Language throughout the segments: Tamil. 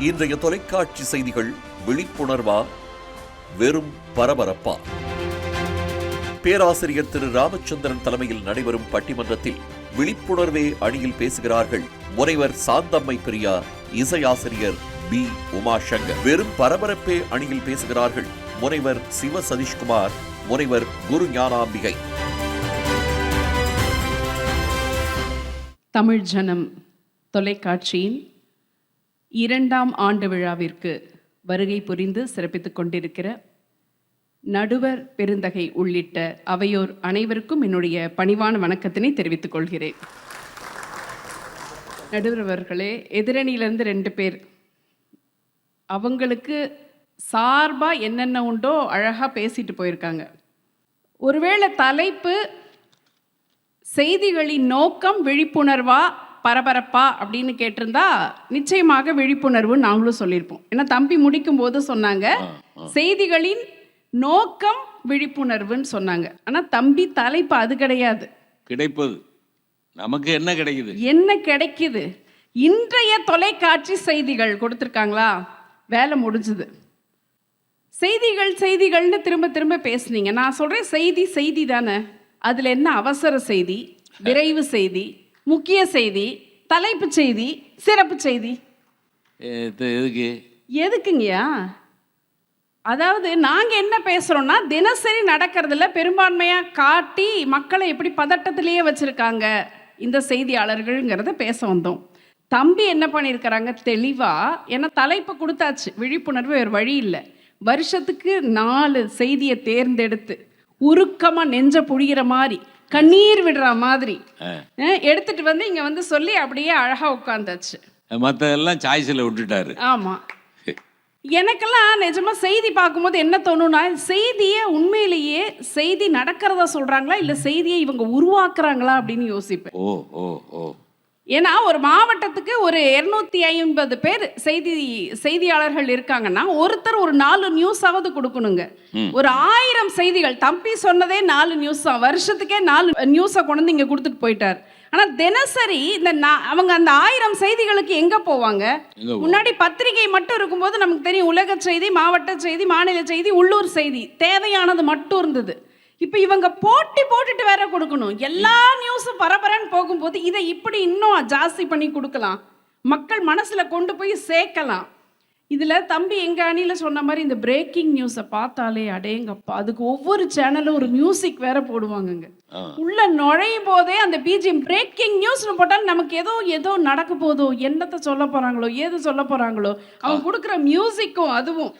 இன்றைய தொலைக்காட்சி செய்திகள் விழிப்புணர்வா? வெறும் பரபரப்பா? பேராசிரியர் திரு. ராமச்சந்திரன் தலைமையில் நடைபெறும் பட்டிமன்றத்தில் விழிப்புணர்வே அணியில் பேசுகிறார்கள் முனைவர் சாந்தம்மை பிரியா இசையாசிரியர் பி. உமாசங்கர். வெறும் பரபரப்பே அணியில் பேசுகிறார்கள் முனைவர் சிவ சதீஷ்குமார் முனைவர் குரு ஞானாம்பிகை. தமிழ் ஜனம் தொலைக்காட்சியின் இரண்டாம் ஆண்டு விழாவிற்கு வருகை புரிந்து சிறப்பித்துக் கொண்டிருக்கிற நடுவர் பெருந்தகை உள்ளிட்ட அவையோர் அனைவருக்கும் என்னுடைய பணிவான வணக்கத்தினை தெரிவித்துக் கொள்கிறேன். நடுவர் அவர்களே எதிரணியிலிருந்து ரெண்டு பேர். அவங்களுக்கு சார்பா என்னென்ன உண்டோ அழகா பேசிட்டு போயிருக்காங்க. ஒருவேளை தலைப்பு செய்திகளின் நோக்கம் விழிப்புணர்வா பரபரப்பா அப்படின்னு கேட்டிருந்தா நிச்சயமாக விழிப்புணர்வு நாங்களும் சொல்லியிருப்போம். ஏன்னா தம்பி முடிக்கும் போது சொன்னாங்க செய்திகளின் நோக்கம் விழிப்புணர்வுன்னு சொன்னாங்க. ஆனா தம்பி தலைப்பு அது கிடையாது. கிடைப்பது. நமக்கு என்ன கிடைக்குது? என்ன கிடைக்குது? இன்றைய தொலைக்காட்சி செய்திகள் கொடுத்துருக்காங்களா? வேலை முடிஞ்சுது. செய்திகள் செய்திகள்னு திரும்ப திரும்ப பேசுனீங்க. நான் சொல்றேன் செய்தி செய்தி தானே. அதுல என்ன அவசர செய்தி? விரைவு செய்தி முக்கிய செய்தி தலைப்பு செய்தி சிறப்பு செய்தி. எதுக்கு? எதுக்குங்கய்யா? அதாவது நாங்க என்ன பேசுறோம்னா தினசரி நடக்கிறதுல பெரும்பான்மையா காட்டி மக்களை எப்படி பதட்டத்திலேயே வச்சிருக்காங்க இந்த செய்தியாளர்கள்ங்கிறத பேச வந்தோம். தம்பி என்ன பண்ணியிருக்கிறாங்க தெளிவா ஏன்னா தலைப்பு கொடுத்தாச்சு. விழிப்புணர்வு வேறு வழி இல்லை. வருஷத்துக்கு நாலு செய்தியை தேர்ந்தெடுத்து உருக்கமா நெஞ்ச புழியிற மாதிரி கண்ணீர் விடுற மாதிரி. எடுத்துட்டு வந்து இங்க வந்து சொல்லி அப்படியே அழகா உட்காந்தாச்சு. மற்றதெல்லாம் சாய்ஸில் விட்டுட்டாரு. ஆமா. எனக்கெல்லாம் நிஜமா செய்தி பார்க்கும்போது என்ன தோணும்னா செய்தியை உண்மையிலேயே செய்தி நடக்கிறதா சொல்றாங்களா இல்ல செய்தியை இவங்க உருவாக்குறாங்களா அப்படின்னு யோசிப்பேன். ஓ ஓ ஓ. ஏன்னா ஒரு மாவட்டத்துக்கு ஒரு இருநூத்தி ஐம்பது பேர் செய்தி செய்தியாளர்கள் இருக்காங்கன்னா ஒருத்தர் ஒரு நாலு நியூஸாவது கொடுக்கணுங்க. ஒரு ஆயிரம் செய்திகள் தம்பி சொன்னதே நாலு நியூஸ் தான் வருஷத்துக்கே நாலு நியூஸை கொண்டு வந்து இங்க கொடுத்துட்டு போயிட்டார். ஆனா தினசரி இந்த அவங்க அந்த ஆயிரம் செய்திகளுக்கு எங்க போவாங்க? முன்னாடி பத்திரிகை மட்டும் இருக்கும்போது நமக்கு தெரியும் உலக செய்தி மாவட்ட செய்தி மாநில செய்தி உள்ளூர் செய்தி தேவையானது மட்டும் இருந்தது. இப்போ இவங்க போட்டி போட்டுட்டு வேற கொடுக்கணும். எல்லா நியூஸும் பரபரன்னு போகும்போது இதை இப்படி இன்னும் ஜாஸ்தி பண்ணி கொடுக்கலாம். மக்கள் மனசுல கொண்டு போய் சேர்க்கலாம். இதுல தம்பி எங்க அணியில சொன்ன மாதிரி இந்த பிரேக்கிங் நியூஸை பார்த்தாலே அடேங்கப்பா அதுக்கு ஒவ்வொரு சேனலும் ஒரு மியூசிக் வேற போடுவாங்கங்க. உள்ள நுழையும் போதே அந்த பிஜிஎம் பிரேக்கிங் நியூஸ்னு போட்டால் நமக்கு ஏதோ ஏதோ நடக்க போதோ என்னத்தை சொல்ல போறாங்களோ ஏது சொல்ல போறாங்களோ அவங்க கொடுக்குற மியூசிக்கும் அதுவும்.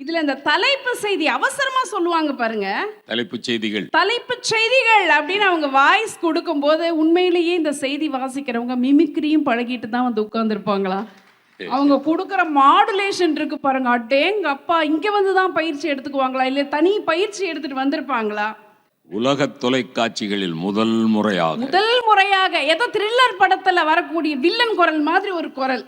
இதுல இந்த தலைப்பு செய்தி அவசரமா சொல்லுவாங்க பாருங்க. தலைப்புச் செய்திகள். தலைப்புச் செய்திகள் அப்படின்னு அவங்க வாய்ஸ் கொடுக்கும்போது உண்மையிலேயே இந்த செய்தி வாசிக்கிறவங்க மிமிக்ரியும் பழகிட்டு தான் வந்து உட்கார்ந்துருப்பாங்களா? அவங்க கொடுக்குற மாடுலேஷன் இருக்கு பாருங்க. அடேங்க அப்பா இங்க வந்து தான் பயிற்சி எடுத்துக்குவாங்களா? இல்ல தனி பயிற்சி எடுத்துட்டு வந்திருப்பாங்களா? உலக தொலைக்காட்சிகளில் முதல் முறையாக முதல் முறையாக ஏதோ த்ரில்லர் படத்துல வரக்கூடிய வில்லன் குரல் மாதிரி ஒரு குரல்.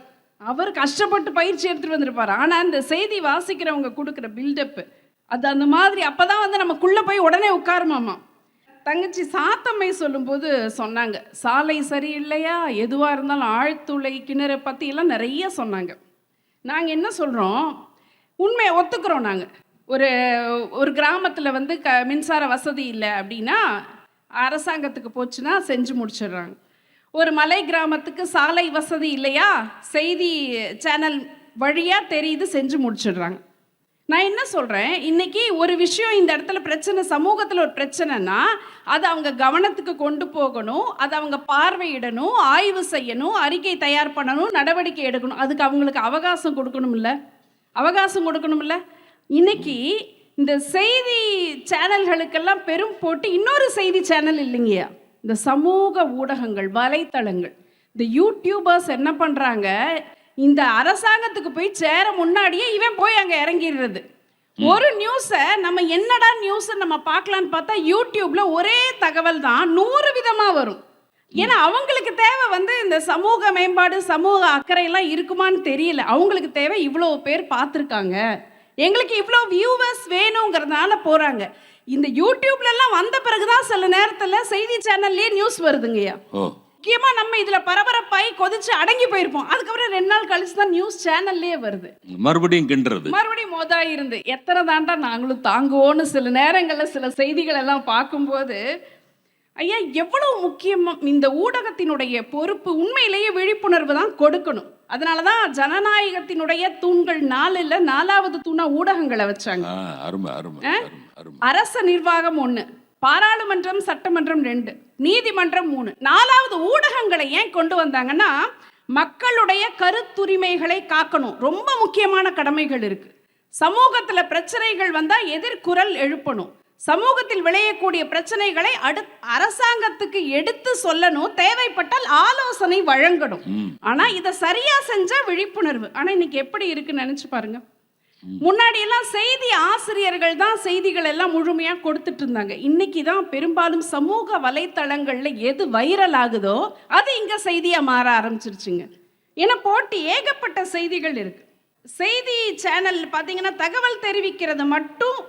அவர் கஷ்டப்பட்டு பயிற்சி எடுத்துட்டு வந்திருப்பார். ஆனால் இந்த செய்தி வாசிக்கிறவங்க கொடுக்குற பில்டப்பு அது அந்த மாதிரி அப்போ தான் வந்து நமக்குள்ளே போய் உடனே உட்காருமாமா. தங்கச்சி சாத்தம்மை சொல்லும்போது சொன்னாங்க சாலை சரியில்லையா? எதுவாக இருந்தாலும் ஆழ்துளை கிணறு பற்றியெல்லாம் நிறைய சொன்னாங்க. நாங்கள் என்ன சொல்கிறோம் உண்மையை ஒத்துக்கிறோம் நாங்கள் ஒரு ஒரு கிராமத்தில் வந்து க மின்சார வசதி இல்லை அப்படின்னா அரசாங்கத்துக்கு போச்சுன்னா செஞ்சு முடிச்சிடுறாங்க. ஒரு மலை கிராமத்துக்கு சாலை வசதி இல்லையா? செய்தி சேனல் வழியா தெரியுது செஞ்சு முடிச்சிடுறாங்க. நான் என்ன சொல்கிறேன் இன்னைக்கு ஒரு விஷயம் இந்த இடத்துல பிரச்சனை சமூகத்தில் ஒரு பிரச்சனைனா அதை அவங்க கவனத்துக்கு கொண்டு போகணும் அதை அவங்க பார்வையிடணும் ஆய்வு செய்யணும் அறிக்கை தயார் பண்ணணும் நடவடிக்கை எடுக்கணும். அதுக்கு அவங்களுக்கு அவகாசம் கொடுக்கணும்ல? அவகாசம் கொடுக்கணும்ல? இன்னைக்கு இந்த செய்தி சேனல்களுக்கெல்லாம் பெரும் போட்டு. இன்னொரு செய்தி சேனல் இல்லைங்கய்யா. இந்த சமூக ஊடகங்கள் வலைத்தளங்கள். இந்த யூடியூபர்ஸ் என்ன பண்றாங்க? இந்த அரசாங்கத்துக்கு போய் சேர முன்னாடியே இவன் போய் அங்க இறங்கிடுறது. ஒரு நியூஸை நம்ம என்னடா நியூஸ் நம்ம பார்க்கலான்னு பார்த்தா யூடியூப்ல ஒரே தகவல் தான் நூறு விதமா வரும். ஏன்னா அவங்களுக்கு தேவை வந்து இந்த சமூக மேம்பாடு சமூக அக்கறை எல்லாம் இருக்குமான்னு தெரியல. அவங்களுக்கு தேவை இவ்வளோ பேர் பார்த்துருக்காங்க. எங்களுக்கு இவ்வளோ வியூவர்ஸ் வேணுங்கிறதுனால போறாங்க. இந்த யூடியூப்ல எல்லாம் வந்த பிறகுதான் சில நேரத்துல செய்தி சேனல்லே நியூஸ் வருதுங்கய்யா. ஓ. முக்கியமா நம்ம இதுல பரபரப்பாய் கொதிச்சு அடங்கி போயிருப்போம். அதுக்கப்புறம் ரெண்டு நாள் கழிச்சு தான் நியூஸ் சேனல்லே வருது. மறுபடியும் கிண்டுறது. மறுபடியும் மோதா இருந்து எத்தனை தாண்டா நாங்களும் தாங்குவோன்னு சில நேரங்கள்ல சில செய்திகள் எல்லாம் பார்க்கும்போது ஐயா எவ்வளவு முக்கியம் இந்த ஊடகத்தினுடைய பொறுப்பு உண்மையிலேயே விழிப்புணர்வு தான் கொடுக்கணும். அதனால தான் ஜனநாயகத்தினுடைய தூண்கள் நாலுல நாலாவது தூணா ஊடகங்களை வச்சாங்க. அருமை அருமை. அரச நிர்வாகம் ஒண்ணு பாராளுமன்றம் சட்டமன்றம் ரெண்டு நீதிமன்றம் மூணு. நாலாவது ஊடகங்களை ஏன் கொண்டு வந்தாங்கன்னா மக்களுடைய கருத்துரிமைகளை காக்கணும். ரொம்ப முக்கியமான கடமைகள் இருக்கு. சமூகத்துல பிரச்சனைகள் வந்தா எதிர்குரல் எழுப்பணும். சமூகத்தில் விளையக்கூடிய பிரச்சனைகளை அடு அரசாங்கத்துக்கு எடுத்து சொல்லணும். தேவைப்பட்டால் ஆலோசனை வழங்கணும். ம். ஆனா இதை சரியா செஞ்சா விழிப்புணர்வு. ஆனா இன்னைக்கு எப்படி இருக்குன்னு நினைச்சு பாருங்க. முன்னாடி எல்லாம் செய்தி ஆசிரியர்கள் தான் செய்திகள் எல்லாம் முழுமையாக கொடுத்துட்டு இருந்தாங்க. இன்னைக்கு தான் பெரும்பாலும் சமூக வலைத்தளங்களில் எது வைரல் ஆகுதோ அது இங்கே செய்தியாக மாற ஆரம்பிச்சிருச்சுங்க. ஏன்னா போட்டி ஏகப்பட்ட செய்திகள் இருக்கு. செய்தி சேனல் பார்த்தீங்கன்னா தகவல் தெரிவிக்கிறது மட்டும்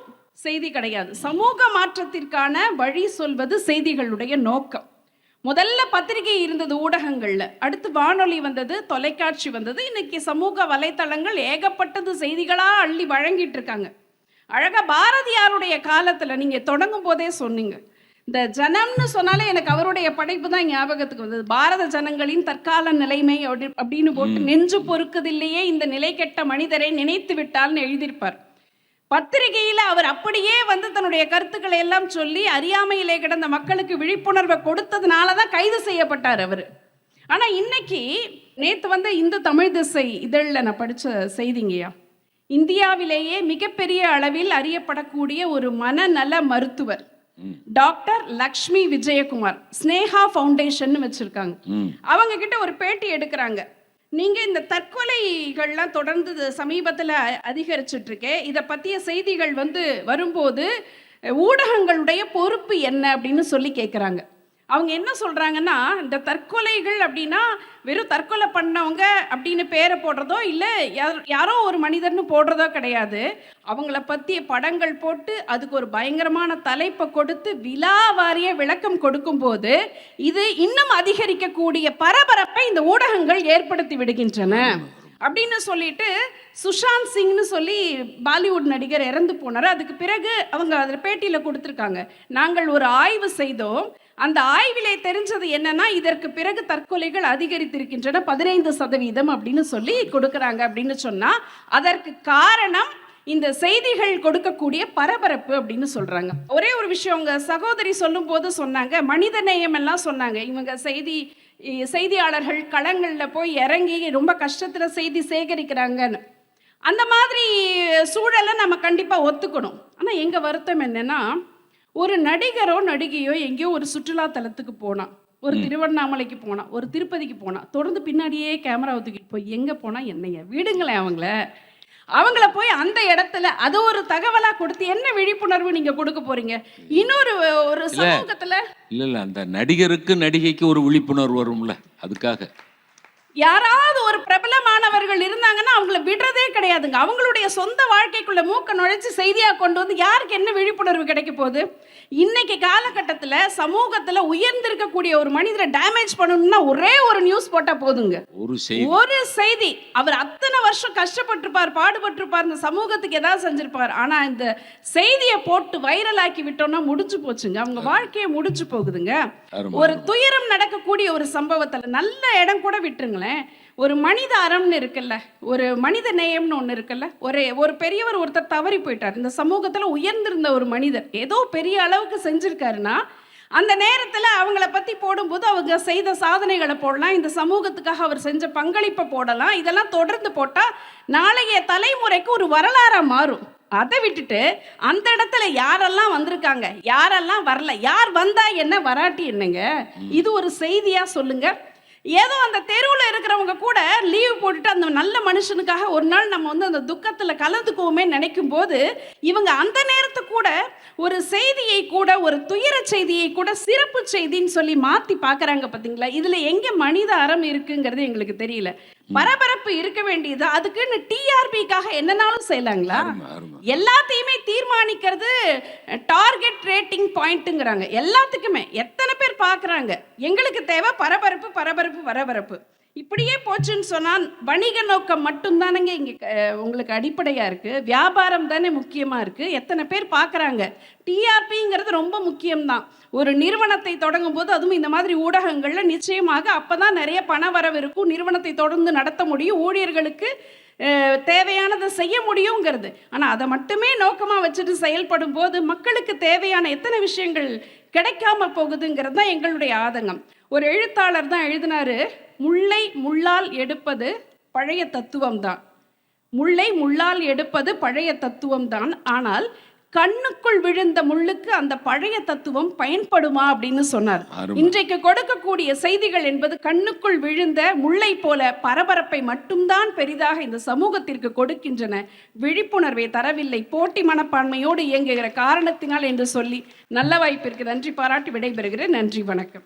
செய்தி கிடையாது. சமூக மாற்றத்திற்கான வழி சொல்வது செய்திகளுடைய நோக்கம். முதல்ல பத்திரிகை இருந்தது ஊடகங்கள்ல. அடுத்து வானொலி வந்தது தொலைக்காட்சி வந்தது. இன்னைக்கு சமூக வலைத்தளங்கள் ஏகப்பட்டது செய்திகளா அள்ளி வழங்கிட்டு இருக்காங்க. அழகா பாரதியாருடைய காலத்துல நீங்க தொடங்கும் போதே சொன்னீங்க. இந்த ஜனம்னு சொன்னாலே எனக்கு அவருடைய படைப்பு தான் ஞாபகத்துக்கு வந்தது. பாரத ஜனங்களின் தற்கால நிலைமை அப்படி- அப்படின்னு போட்டு நெஞ்சு பொறுக்குதில்லையே இந்த நிலை கெட்ட மனிதரை நினைத்து விட்டால்னு எழுதியிருப்பார். பத்திரிகையில அவர் அப்படியே வந்து தன்னுடைய கருத்துக்களை எல்லாம் சொல்லி அறியாமையிலே கிடந்த மக்களுக்கு விழிப்புணர்வை கொடுத்ததுனால தான் கைது செய்யப்பட்டார் அவர். ஆனா இன்னைக்கு நேத்து வந்து இந்து தமிழ் திசை இதழில் நான் படிச்ச செய்திங்கய்யா. இந்தியாவிலேயே மிகப்பெரிய அளவில் அறியப்படக்கூடிய ஒரு மனநல மருத்துவர் டாக்டர் லக்ஷ்மி விஜயகுமார் ஸ்னேகா ஃபவுண்டேஷன் வச்சிருக்காங்க. அவங்க கிட்ட ஒரு பேட்டி எடுக்கிறாங்க. நீங்கள் இந்த தற்கொலைகள்லாம் தொடர்ந்து சமீபத்தில் சமீபத்துல இதை பற்றிய செய்திகள் வந்து வரும்போது ஊடகங்களுடைய பொறுப்பு என்ன அப்படின்னு சொல்லி கேட்குறாங்க அவங்க என்ன சொல்கிறாங்கன்னா இந்த தற்கொலைகள் அப்படின்னா வெறும் தற்கொலை பண்ணவங்க அப்படின்னு பேரை போடுறதோ இல்லை யாரோ ஒரு மனிதர்னு போடுறதோ கிடையாது. அவங்கள பற்றிய படங்கள் போட்டு அதுக்கு ஒரு பயங்கரமான தலைப்பை கொடுத்து விலாவாரிய விளக்கம் கொடுக்கும்போது இது இன்னும் அதிகரிக்கக்கூடிய பரபரப்பை இந்த ஊடகங்கள் ஏற்படுத்தி விடுகின்றன. அப்படின்னு சொல்லிட்டு சுஷாந்த் சிங்னு சொல்லி பாலிவுட் நடிகர் இறந்து போனார். அதுக்கு பிறகு அவங்க அதில் பேட்டியில் கொடுத்துருக்காங்க. நாங்கள் ஒரு ஆய்வு செய்தோம். அந்த ஆய்விலே தெரிஞ்சது என்னன்னா இதற்கு பிறகு தற்கொலைகள் அதிகரித்திருக்கின்றன பதினைந்து சதவீதம் அப்படின்னு சொல்லி கொடுக்குறாங்க அப்படின்னு சொன்னால் அதற்கு காரணம் இந்த செய்திகள் கொடுக்கக்கூடிய பரபரப்பு அப்படின்னு சொல்றாங்க. ஒரே ஒரு விஷயம் உங்க சகோதரி சொல்லும் போது சொன்னாங்க மனித நேயம் எல்லாம் சொன்னாங்க. இவங்க செய்தி செய்தியாளர்கள் களங்கள்ல போய் இறங்கி ரொம்ப கஷ்டத்துல செய்தி சேகரிக்கிறாங்கன்னு. அந்த மாதிரி சூழலை நம்ம கண்டிப்பா ஒத்துக்கணும். ஆனா எங்க வருத்தம் என்னன்னா ஒரு நடிகரோ நடிகையோ எங்கேயோ ஒரு சுற்றுலா தலத்துக்கு போனா ஒரு திருவண்ணாமலைக்கு போனா ஒரு திருப்பதிக்கு போனா தொடர்ந்து பின்னாடியே கேமரா தூக்கிட்டு போய் எங்க போனா என்னைய? விடுங்களேன் அவங்கள. அவங்கள போய் அந்த இடத்துல அது ஒரு தகவலா கொடுத்து என்ன விழிப்புணர்வு நீங்க கொடுக்க போறீங்க? இன்னொரு ஒரு சமூகத்துல இல்ல இல்ல. அந்த நடிகருக்கு நடிகைக்கு ஒரு விழிப்புணர்வு வரும்ல. அதுக்காக. யாராவது ஒரு பிரபலமானவர்கள் இருந்தாங்கன்னா அவங்கள விடுறதே கிடையாதுங்க. அவங்களுடைய சொந்த வாழ்க்கைக்குள்ள மூக்க நுழைச்சு செய்தியா கொண்டு வந்து யாருக்கு என்ன விழிப்புணர்வு கிடைக்க போகுது? இன்னைக்கு காலகட்டத்துல சமூகத்துல உயர்ந்திருக்கக்கூடிய ஒரு மனிதரை டேமேஜ் பண்ணணும்னா ஒரே ஒரு நியூஸ் போட்டா போதுங்க. ஒரு செய்தி. ஒரு செய்தி. அவர் அத்தனை வருஷம் கஷ்டப்பட்டிருப்பார் பாடுபட்டிருப்பார் இந்த சமூகத்துக்கு ஏதாவது செஞ்சிருப்பார். ஆனா இந்த செய்தியை போட்டு வைரலாக்கி விட்டோம்னா முடிஞ்சு போச்சுங்க. அவங்க வாழ்க்கையே முடிஞ்சு போகுதுங்க. ஒரு துயரம் நடக்கக்கூடிய ஒரு சம்பவத்துல நல்ல இடம் கூட விட்டுருங்களேன். ஒரு மனித அறம்னு இருக்குல்ல ஒரு மனித நேயம்னு ஒன்று இருக்குல்ல ஒரு ஒரு பெரியவர் ஒருத்தர் தவறி போயிட்டார். இந்த சமூகத்துல உயர்ந்திருந்த ஒரு மனிதர் ஏதோ பெரிய அளவுக்கு செஞ்சிருக்காருன்னா அந்த நேரத்துல அவங்கள பத்தி போடும்போது அவங்க செய்த சாதனைகளை போடலாம் இந்த சமூகத்துக்காக அவர் செஞ்ச பங்களிப்பை போடலாம். இதெல்லாம் தொடர்ந்து போட்டா நாளைய தலைமுறைக்கு ஒரு வரலாறா மாறும். அதை விட்டுட்டு அந்த இடத்துல யாரெல்லாம் வந்திருக்காங்க யாரெல்லாம் வரல யார் வந்தா என்ன வராட்டி என்னங்க? இது ஒரு செய்தியா சொல்லுங்க. ஏதோ அந்த தெருவில் இருக்கிறவங்க கூட லீவ் போட்டுட்டு அந்த நல்ல மனுஷனுக்காக ஒரு நாள் நம்ம வந்து அந்த துக்கத்தில் கலந்துக்குவோமே நினைக்கும் போது இவங்க அந்த நேரத்தை கூட ஒரு செய்தியை கூட ஒரு துயர செய்தியை கூட சிறப்பு செய்தின்னு சொல்லி மாற்றி பார்க்குறாங்க பார்த்தீங்களா இதில் எங்கே மனித அறம் இருக்குங்கிறது எங்களுக்கு தெரியல. பரபரப்பு இருக்க வேண்டியது. அதுக்குன்னு டிஆர்பிக்காக என்னனாலும் செய்யலாங்களா. எல்லாத்தையுமே தீர்மானிக்கிறது டார்கெட் ரேட்டிங் பாயிண்ட்டுங்கிறாங்க எல்லாத்துக்குமே. எத்தனை பேர் பார்க்குறாங்க எங்களுக்கு தேவை பரபரப்பு பரபரப்பு பரபரப்பு. இப்படியே போச்சுன்னு சொன்னால் வணிக நோக்கம் மட்டும்தானங்க இங்கே உங்களுக்கு அடிப்படையாக இருக்குது வியாபாரம் தானே முக்கியமாக இருக்குது எத்தனை பேர் பார்க்குறாங்க டிஆர்பிங்கிறது ரொம்ப முக்கியம்தான். ஒரு நிறுவனத்தை தொடங்கும் போது அதுவும் இந்த மாதிரி ஊடகங்களில் நிச்சயமாக அப்போ தான் நிறைய பண வரவு இருக்கும். நிறுவனத்தை தொடர்ந்து நடத்த முடியும். ஊழியர்களுக்கு தேவையானதை செய்ய முடியுங்கிறது. ஆனால் அதை மட்டுமே நோக்கமாக வச்சுட்டு செயல்படும் போது மக்களுக்கு தேவையான எத்தனை விஷயங்கள் கிடைக்காம போகுதுங்கிறது தான் எங்களுடைய ஆதங்கம். ஒரு எழுத்தாளர் தான் எழுதினாரு முல்லை முள்ளால் எடுப்பது பழைய தத்துவம் தான் முல்லை முள்ளால் எடுப்பது பழைய தத்துவம் தான் ஆனால் கண்ணுக்குள் விழுந்த முள்ளுக்கு அந்த பழைய தத்துவம் பயன்படுமா அப்படின்னு சொன்னார். இன்றைக்கு கொடுக்கக்கூடிய செய்திகள் என்பது கண்ணுக்குள் விழுந்த முல்லை போல பரபரப்பை மட்டும்தான் பெரிதாக இந்த சமூகத்திற்கு கொடுக்கின்றன. விழிப்புணர்வை தரவில்லை. போட்டி மனப்பான்மையோடு இயங்குகிற காரணத்தினால் என்று சொல்லி நல்ல வாய்ப்பிற்கு நன்றி பாராட்டி விடைபெறுகிறேன். நன்றி வணக்கம்.